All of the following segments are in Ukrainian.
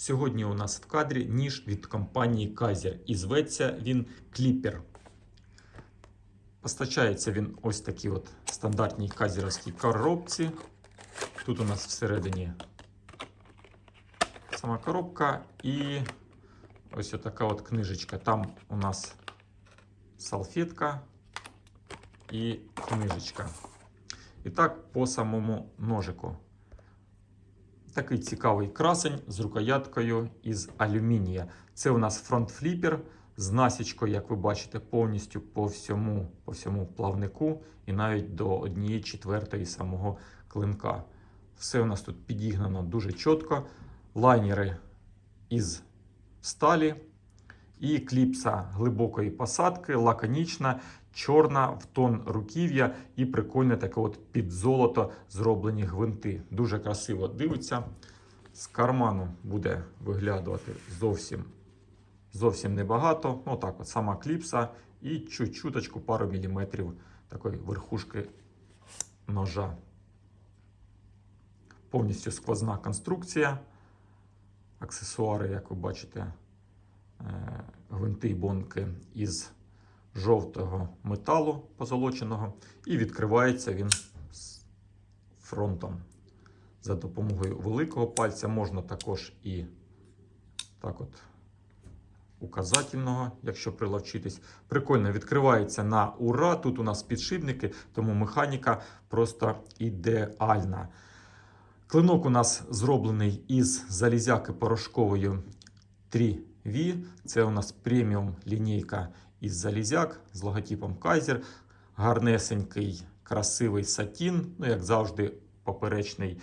Сьогодні у нас в кадрі ніж від компанії Kaiser і зветься він Clipper. Постачається він ось такій от стандартній казерівській коробці. Тут у нас всередині сама коробка і ось така от книжечка. Там у нас салфетка і книжечка. І так по самому ножику. Такий цікавий красень з рукояткою із алюмінія. Це у нас фронт-фліпер з насічкою, як ви бачите, повністю по всьому, по всьому плавнику і навіть до однієї четвертої самого клинка. Все у нас тут підігнано дуже чітко. Лайнери із сталі і кліпса глибокої посадки, лаконічна, чорна в тон руків'я і прикольне таке от під золото зроблені гвинти. Дуже красиво дивиться. З карману буде виглядувати зовсім зовсім небагато. Ну так, от сама кліпса і чуть-чуточку пару міліметрів такої верхушки ножа. Повністю сквозна конструкція. Аксесуари, як ви бачите, гвинти і бонки із жовтого металу позолоченого. І відкривається він з фронтом. За допомогою великого пальця можна також і так от указательного, якщо приловчитись. Прикольно відкривається на ура. Тут у нас підшипники, тому механіка просто ідеальна. Клинок у нас зроблений із залізяки порошковою 3V. Це у нас преміум лінійка із залізяк з логотипом Kaiser. Гарнесенький, красивий сатін. Ну, як завжди, поперечний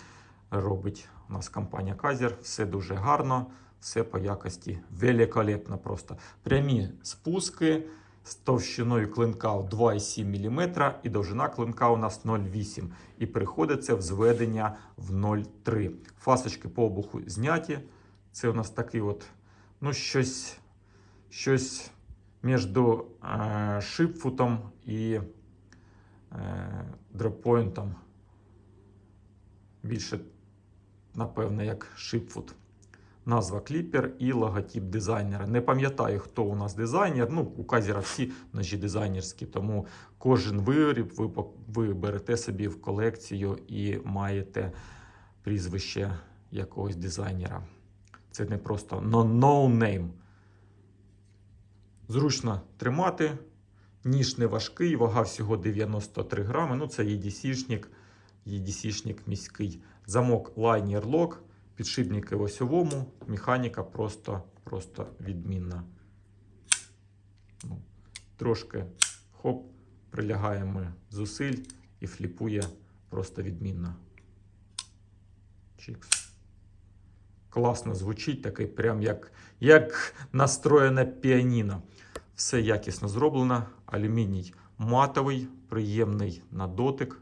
робить у нас компанія Kaiser. Все дуже гарно, все по якості великолепно просто. Прямі спуски з товщиною клинка в 2,7 мм і довжина клинка у нас 0,8 і переходиться в зведення в 0,3. Фасочки по обуху зняті. Це у нас такий от, ну, щось, щось між е, шипфутом і е, дроппойнтом. Більше, напевно, як шипфут. Назва кліпер і логотип дизайнера. Не пам'ятаю, хто у нас дизайнер. Ну, у Казіра всі ножі дизайнерські, тому кожен виріб ви, ви берете собі в колекцію і маєте прізвище якогось дизайнера. Це не просто no, no name. Зручно тримати. Ніж не важкий, вага всього 93 грами. Ну, це EDC-шник, EDC-шник міський. Замок лайнер лок, підшипники в осьовому, механіка просто, просто відмінна. Ну, трошки хоп, прилягаємо зусиль і фліпує просто відмінно. Чікс. Класно звучить, такий прям як, як настроєне піаніно. Все якісно зроблено. Алюміній матовий, приємний на дотик.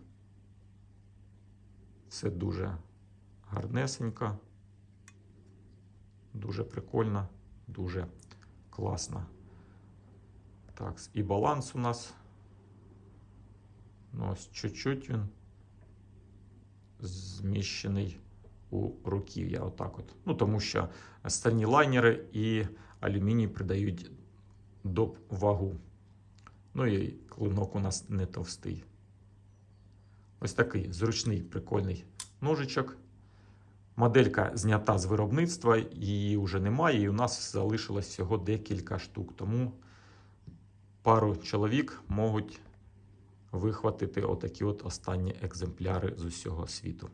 Все дуже гарнесенько. Дуже прикольно, дуже класно. Так, і баланс у нас. Ну, ось чуть-чуть він зміщений у руків'я. Отак от. Ну, тому що стальні лайнери і алюміній придають доп вагу. Ну і клинок у нас не товстий. Ось такий зручний прикольний ножичок. Моделька знята з виробництва, її вже немає, і у нас залишилось всього декілька штук. Тому пару чоловік можуть вихватити отакі от останні екземпляри з усього світу.